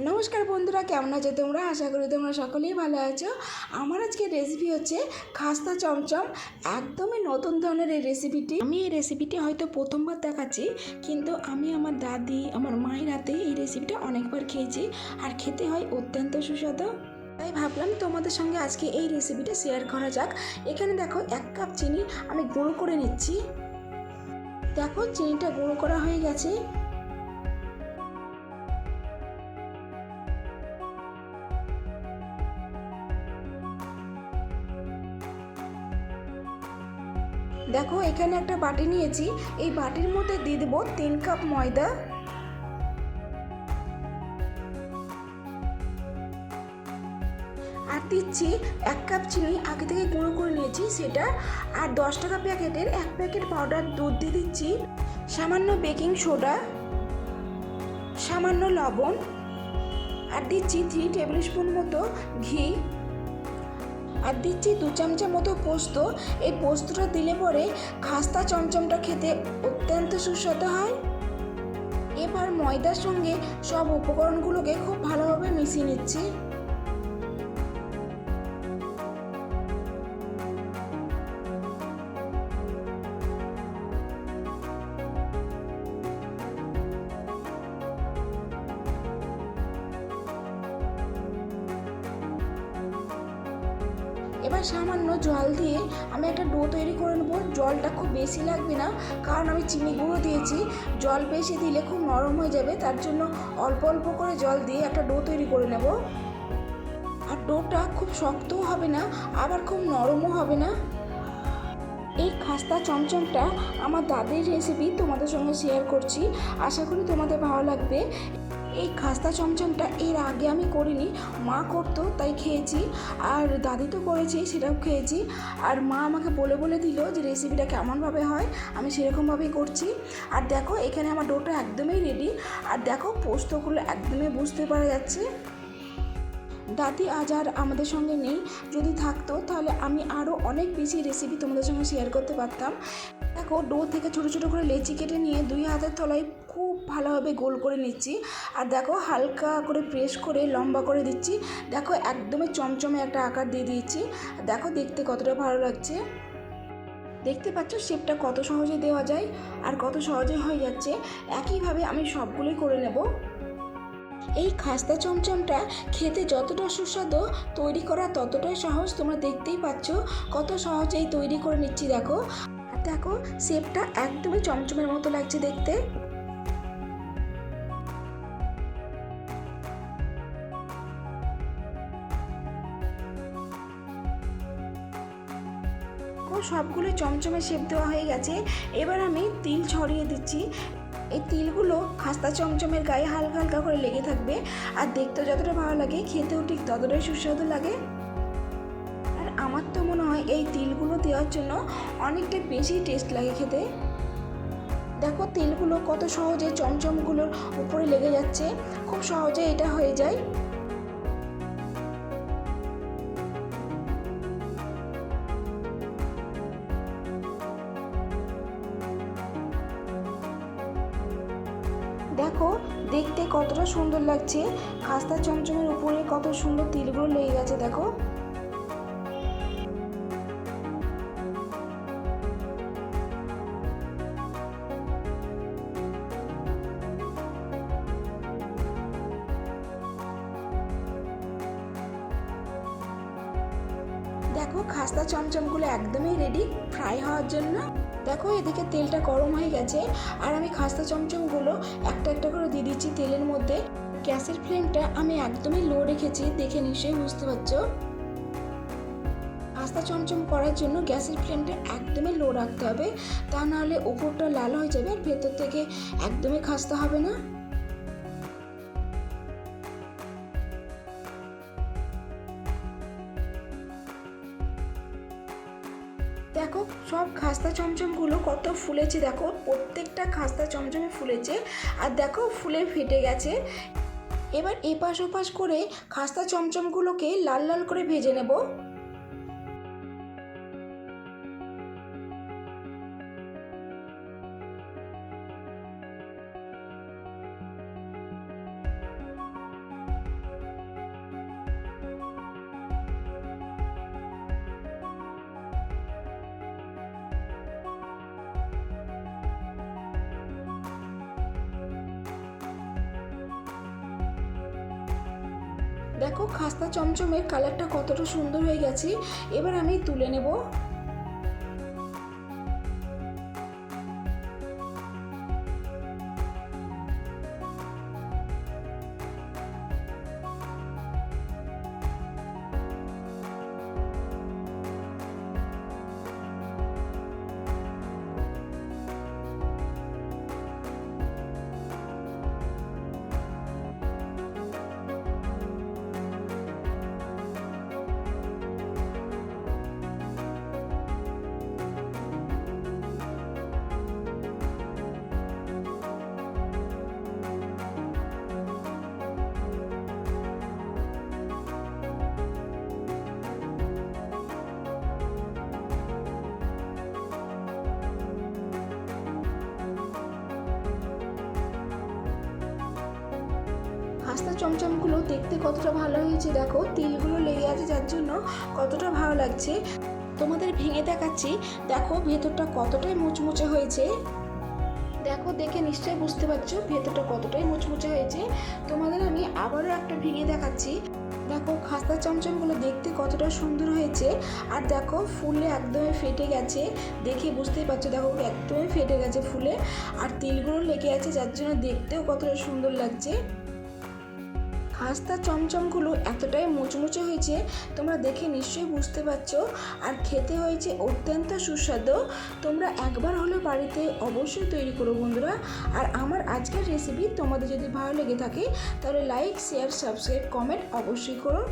নমস্কার বন্ধুরা, কেমন আছো তোমরা? আশা করি তোমরা সকলেই ভালো আছো। আমার আজকে রেসিপি হচ্ছে খাস্তা চমচম। একদমই নতুন ধরনের এই রেসিপিটি আমি এই রেসিপিটি হয়তো প্রথমবার দেখাচ্ছি, কিন্তু আমি আমার দাদি, আমার মায়ের হাতে এই রেসিপিটা অনেকবার খেয়েছি, আর খেতে হয় অত্যন্ত সুস্বাদু। তাই ভাবলাম তোমাদের সঙ্গে আজকে এই রেসিপিটা শেয়ার করা যাক। এখানে দেখো এক কাপ চিনি আমি গুঁড়ো করে নিচ্ছি। দেখো, চিনিটা গুঁড়ো করা হয়ে গেছে। দেখো, এখানে একটা বাটি নিয়েছি। এই বাটির মধ্যে দিয়ে দেবো তিন কাপ ময়দা। আর দিচ্ছি এক কাপ চিনি। আগে থেকে গুঁড়ো করে নিয়েছি সেটা। আর দশ টাকা প্যাকেটের এক প্যাকেট পাউডার দুধ দিয়ে দিচ্ছি। সামান্য বেকিং সোডা। সামান্য লবণ। আর দিচ্ছি থ্রি টেবিল স্পুন মতো ঘি। আর দিচ্ছি দু চামচা মতো পোস্ত। এই পোস্তটা দিলে পরে খাস্তা চমচমটা খেতে অত্যন্ত সুস্বাদু হয়। এবার ময়দার সঙ্গে সব উপকরণগুলোকে খুব ভালোভাবে মিশিয়ে নিচ্ছি। এবার সামান্য জল দিয়ে আমি একটা ডো তৈরি করে নেব। জলটা খুব বেশি লাগবে না, কারণ আমি চিনি গুঁড়ো দিয়েছি। জল বেশি দিলে খুব নরম হয়ে যাবে, তার জন্য অল্প অল্প করে জল দিয়ে একটা ডো তৈরি করে নেব। আর ডোটা খুব শক্তও হবে না, আবার খুব নরমও হবে না। এই খাস্তা চমচমটা আমার দাদির রেসিপি তোমাদের সঙ্গে শেয়ার করছি। আশা করি তোমাদের ভালো লাগবে। এই খাস্তা চমচমটা এর আগে আমি করিনি। মা করতো, তাই খেয়েছি। আর দাদি তো করেছে, সেটাও খেয়েছি। আর মা আমাকে বলে বলে দিল যে রেসিপিটা কেমনভাবে হয়, আমি সেরকমভাবেই করছি। আর দেখো, এখানে আমার ডোটা একদমই রেডি আর দেখো, পোস্তগুলো একদমই বুঝতে পারা যাচ্ছে। দাদি আজ আর আমাদের সঙ্গে নেই। যদি থাকতো, তাহলে আমি আরও অনেক বেশি রেসিপি তোমাদের সঙ্গে শেয়ার করতে পারতাম। দেখো ডো থেকে ছোটো ছোটো করে লেচি কেটে নিয়ে দুই হাতের তলায় খুব ভালোভাবে গোল করে নিচ্ছি। আর দেখো, হালকা করে প্রেস করে লম্বা করে দিচ্ছি। দেখো, একদমই চমচমে একটা আকার দিয়ে দিয়েছি। দেখো, দেখতে কতটা ভালো লাগছে। দেখতে পাচ্ছ শেপটা কত সহজে দেওয়া যায় আর কত সহজে হয়ে যাচ্ছে। একইভাবে আমি সবগুলোই করে নেব। এই খাস্তা চমচমটা খেতে যতটা সুস্বাদু, তৈরি করা ততটাই সহজ তোমরা দেখতেই পাচ্ছ। কত সহজেই তৈরি করে নিচ্ছি, দেখো। দেখো, শেপটা একদমই চমচমের মতো লাগছে দেখতে। সবগুলো চমচমে শেপ দেওয়া হয়ে গেছে। এবার আমি তিল ছড়িয়ে দিচ্ছি। এই তিলগুলো খাস্তা চমচমের গায়ে হালকা হালকা করে লেগে থাকবে। আর দেখতেও যতটা ভালো লাগে, খেতেও ঠিক ততটাই সুস্বাদু লাগে। আর আমার তো মনে হয় এই তিলগুলো দেওয়ার জন্য অনেকটা বেশি টেস্ট লাগে খেতে। দেখো তিলগুলো কত সহজে চমচমগুলোর উপরে লেগে যাচ্ছে। খুব সহজে এটা হয়ে যায়। দেখতে কতটা সুন্দর লাগছে। খাস্তা চমচমের উপরে কত সুন্দর তিলগুলো লেগে গেছে, দেখো। দেখো, খাস্তা চমচমগুলো একদমই রেডি ফ্রাই হওয়ার জন্য। দেখো, এদিকে তেলটা গরম হয়ে গেছে। আর আমি খাস্তা চমচমগুলো করে দিয়ে দিচ্ছি তেলের মধ্যে গ্যাসের ফ্লেমটা আমি একদমই লো রেখেছি, দেখে নিশ্চয়ই বুঝতে পারছ। আস্তা চমচম করার জন্য গ্যাসের ফ্লেমটা একদমই লো রাখতে হবে, তা নাহলে ওপরটা লাল হয়ে যাবে আর ভেতর থেকে একদমই খাস্তা হবে না। চমচমগুলো কত ফুলেছে দেখো, প্রত্যেকটা খাস্তা চমচমে ফুলেছে। আর দেখো ফুলে ফেটে গেছে। এবার এপাশ ওপাশ করে খাস্তা চমচমগুলোকে লাল লাল করে ভেজে নেব। দেখো খাস্তা চমচমের কালারটা কতটা সুন্দর হয়ে গেছে। এবার আমি তুলে নেব। খাস্তা চমচমগুলো দেখতে কতটা ভালো হয়েছে দেখো, তিলগুলো লেগে আছে যার জন্য কতটা ভালো লাগছে। তোমাদের ভেঙে দেখাচ্ছি, দেখো ভেতরটা কতটাই মুচমুচে হয়েছে। দেখো, দেখে নিশ্চয়ই বুঝতে পারছ ভেতরটা কতটাই মুচমুচে হয়েছে। তোমাদের আমি আবারও একটা ভেঙে দেখাচ্ছি। দেখো খাস্তা চমচমগুলো দেখতে কতটা সুন্দর হয়েছে। আর দেখো, ফুলে একদমই ফেটে গেছে। দেখে বুঝতেই পারছ, দেখো একদমই ফেটে গেছে ফুলে। আর তিলগুলো লেগে আছে যার জন্য দেখতেও কতটা সুন্দর লাগছে। খাস্তা চমচমগুলো এতটাই মুচমুচে হয়েছে, তোমরা দেখে নিশ্চয়ই বুঝতে পারছ। আর খেতে হয়েছে অত্যন্ত সুস্বাদু। তোমরা একবার হলেও বাড়িতে অবশ্যই তৈরি করো বন্ধুরা। আর আমার আজকের রেসিপি তোমাদের যদি ভালো লেগে থাকে, তাহলে লাইক শেয়ার সাবস্ক্রাইব কমেন্ট অবশ্যই করো।